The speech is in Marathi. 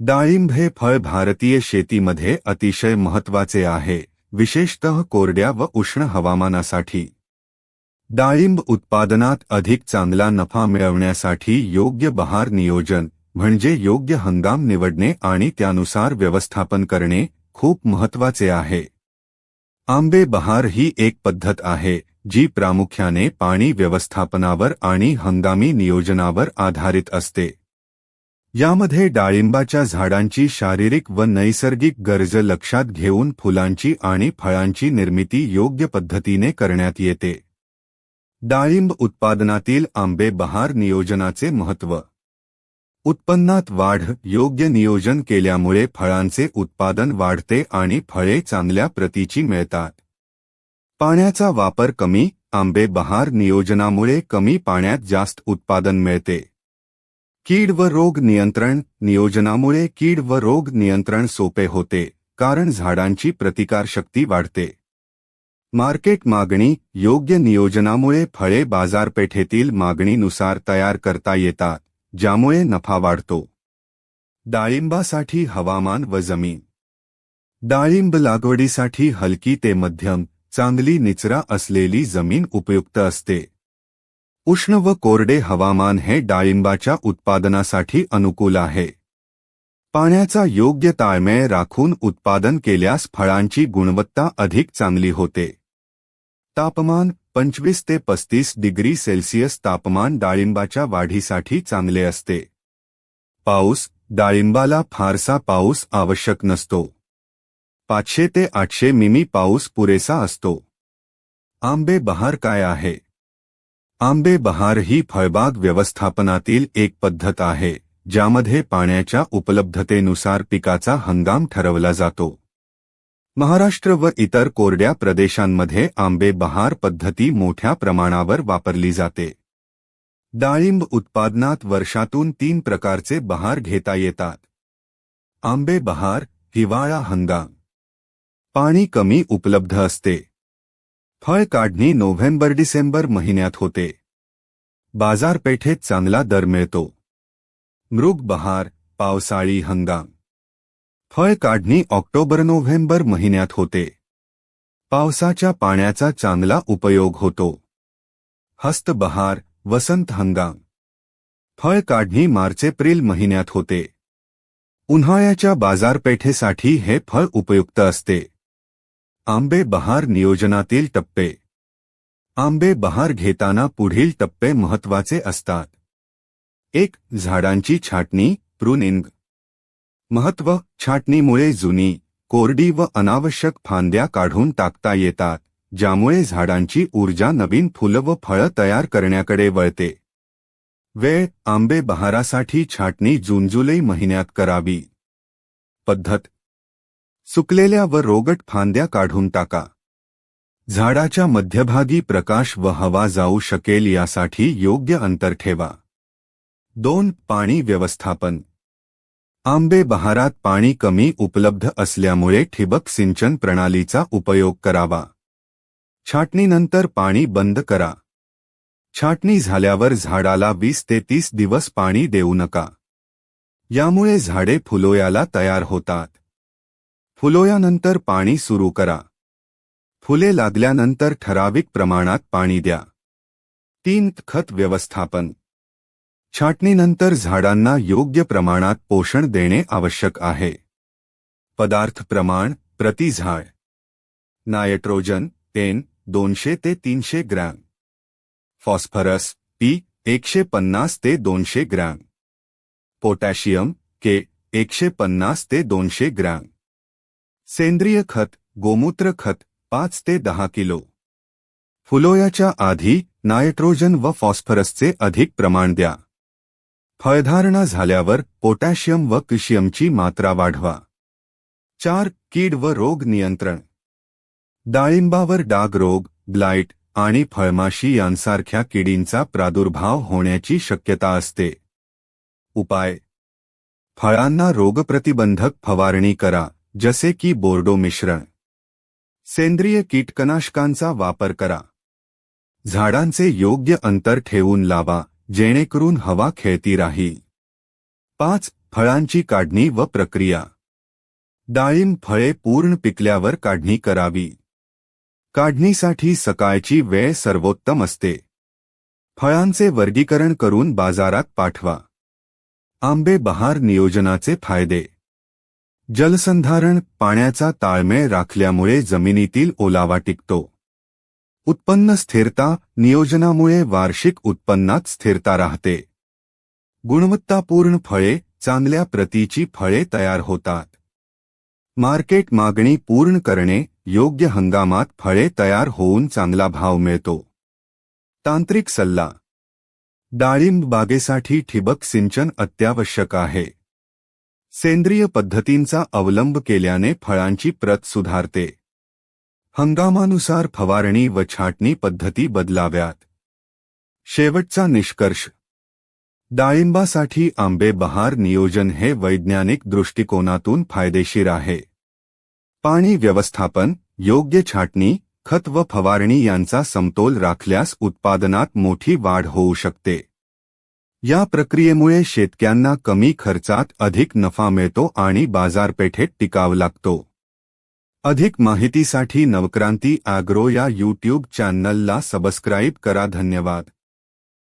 डाळिंब हे फळ भारतीय शेतीमध्ये अतिशय महत्त्वाचे आहे विशेषतः कोरड्या व उष्ण हवामानासाठी. डाळिंब उत्पादनात अधिक चांगला नफा मिळवण्यासाठी योग्य बहार नियोजन म्हणजे योग्य हंगाम निवडणे आणि त्यानुसार व्यवस्थापन करणे खूप महत्त्वाचे आहे. आंबे बहार ही एक पद्धत आहे जी प्रामुख्याने पाणी व्यवस्थापनावर आणि हंगामी नियोजनावर आधारित असते. यामध्ये डाळिंबाच्या झाडांची शारीरिक व नैसर्गिक गरज लक्षात घेऊन फुलांची आणि फळांची निर्मिती योग्य पद्धतीने करण्यात येते. डाळिंब उत्पादनातील आंबे बहार नियोजनाचे महत्त्व. उत्पन्नात वाढ योग्य नियोजन केल्यामुळे फळांचे उत्पादन वाढते आणि फळे चांगल्या प्रतीची मिळतात. पाण्याचा वापर कमी आंबे बहार नियोजनामुळे कमी पाण्यात जास्त उत्पादन मिळते. कीड व रोग नियंत्रण नियोजनामुळे कीड व रोग नियंत्रण सोपे होते, कारण झाडांची प्रतिकारशक्ती वाढते. मार्केट मागणी योग्य नियोजनामुळे फळे बाजारपेठेतील मागणीनुसार तयार करता येतात, ज्यामुळे नफा वाढतो. डाळिंबासाठी हवामान व ज़मीन. डाळिंब लागवडीसाठी हलकी ते मध्यम, चांगली निचरा असलेली ज़मीन उपयुक्त असते. उष्ण व कोरडे हवामान हे डाळिंबाच्या उत्पादनासाठी अनुकूल आहे. पाण्याचा योग्य ताळमेळ राखून उत्पादन केल्यास फळांची गुणवत्ता अधिक चांगली होते. तापमान पंचवीस ते पस्तीस डिग्री सेल्सिअस तापमान डाळिंबाच्या वाढीसाठी चांगले असते. पाऊस डाळिंबाला फारसा पाऊस आवश्यक नसतो. पाचशे ते आठशे मिमी पाऊस पुरेसा असतो. आंबे बहार काय आहे? आंबे बहार ही फळबाग व्यवस्थापनातील एक पद्धत आहे ज्यामध्ये पाण्याच्या उपलब्धतेनुसार पिकाचा हंगाम ठरवला जातो. महाराष्ट्र व इतर कोरड्या प्रदेशांमध्ये आंबे बहार पद्धती मोठ्या प्रमाणावर वापरली जाते. डाळिंब उत्पादनात वर्षातून तीन प्रकारचे बहार घेता येतात. आंबे बहार हिवाळा हंगाम. पाणी कमी उपलब्ध असते. फळ काढणी नोव्हेंबर डिसेंबर महिन्यात होते. बाजारपेठेत चांगला दर मिळतो. मृग बहार पावसाळी हंगाम. फळ काढणी ऑक्टोबर नोव्हेंबर महिन्यात होते. पावसाच्या पाण्याचा चांगला उपयोग होतो. हस्तबहार वसंत हंगाम. फळ काढणी मार्च एप्रिल महिन्यात होते. उन्हाळ्याच्या बाजारपेठेसाठी हे फळ उपयुक्त असते. आंबे बहार नियोजनातील टप्पे. आंबे बहार घेताना पुढील टप्पे महत्त्वाचे असतात. एक झाडांची छाटणी प्रुनिंग. महत्त्व छाटणीमुळे जुनी कोरडी व अनावश्यक फांद्या काढून टाकता येतात ज्यामुळे झाडांची ऊर्जा नवीन फुलं व फळं तयार करण्याकडे वळते. वेळ आंबे बहारासाठी छाटणी जून जुलै महिन्यात करावी. पद्धत सुकलेल्या व रोगट फांद्या काढून टाका. झाडाच्या मध्यभागी प्रकाश व हवा जाऊ शकेल यासाठी योग्य अंतर ठेवा. दोन पाणी व्यवस्थापन. आंबे बहारात पाणी कमी उपलब्ध असल्यामुळे ठिबक सिंचन प्रणालीचा उपयोग करावा. छाटणीनंतर पाणी बंद करा. छाटणी झाल्यावर झाडाला वीस ते तीस दिवस पाणी देऊ नका. यामुळे झाडे फुलोयाला तयार होतात. फुलोयानंतर पाणी सुरू करा. फुले लागल्यानंतर ठराविक प्रमाणात पाणी द्या. तीन, खत व्यवस्थापन. छाटणीनंतर झाडांना योग्य प्रमाणात पोषण देणे आवश्यक आहे. पदार्थ प्रमाण, प्रति झाड. नायट्रोजन टेन दोनशे ते तीनशे ग्रॅम. फॉस्फरस, पी, एकशे पन्नास ते दोनशे ग्रॅम. पोटॅशियम, के, एकशे पन्नास ते दोनशे ग्रॅम. सेंद्रिय खत गोमूत्र खत पाच ते दहा किलो. फुलोयाच्या आधी नायट्रोजन व फॉस्फरसचे अधिक प्रमाण द्या. फळधारणा झाल्यावर पोटॅशियम व क्लिशियमची मात्रा वाढवा. चार कीड व रोग नियंत्रण. डाळिंबावर डाग रोग ब्लाइट आणि फळमाशी यांसारख्या किडींचा प्रादुर्भाव होण्याची शक्यता असते. उपाय. फळांना रोगप्रतिबंधक फवारणी करा. जसे की बोर्डो मिश्रण। सेंद्रिय कीटकनाशकांचा वापर करा। झाडांचे योग्य अंतर ठेवून लावा, जेणेकरून हवा खेळती राहील पाच, फळांची काढणी व प्रक्रिया. डाळिंब फळे पूर्ण पिकल्यावर काढणी करावी. काढणीसाठी सकाळची वेळ सर्वोत्तम असते. फळांचे वर्गीकरण करून बाजारात पाठवा. आंबे बहार नियोजनाचे फ़ायदे. जलसंधारण पाण्याचा ताळमेळ राखल्यामुळे जमिनीतील ओलावा टिकतो. उत्पन्न स्थिरता नियोजनामुळे वार्षिक उत्पन्नात स्थिरता राहते. गुणवत्तापूर्ण फळे चांगल्या प्रतीची फळे तयार होतात. मार्केट मागणी पूर्ण करणे योग्य हंगामात फळे तयार होऊन चांगला भाव मिळतो. तांत्रिक सल्ला. डाळिंब बागेसाठी ठिबक सिंचन अत्यावश्यक आहे. सेंद्रिय पद्धतींचा अवलंब केल्याने फळांची प्रत सुधारते. हंगामानुसार फवारणी व छाटणी पद्धती बदलाव्यात. शेवटचा निष्कर्ष. डाळिंबासाठी आंबे बहार नियोजन हे वैज्ञानिक दृष्टिकोनातून फायदेशीर आहे. पाणी व्यवस्थापन योग्य छाटणी खत व फवारणी यांचा समतोल राखल्यास उत्पादनात मोठी वाढ होऊ शकते. या प्रक्रियेमुळे शेतकऱ्यांना कमी खर्चात अधिक नफा मिळतो आणि बाजारपेठेत टिकाव लागतो. अधिक माहितीसाठी नवक्रांती ॲग्रो या यूट्यूब चॅनलला सबस्क्राईब करा. धन्यवाद.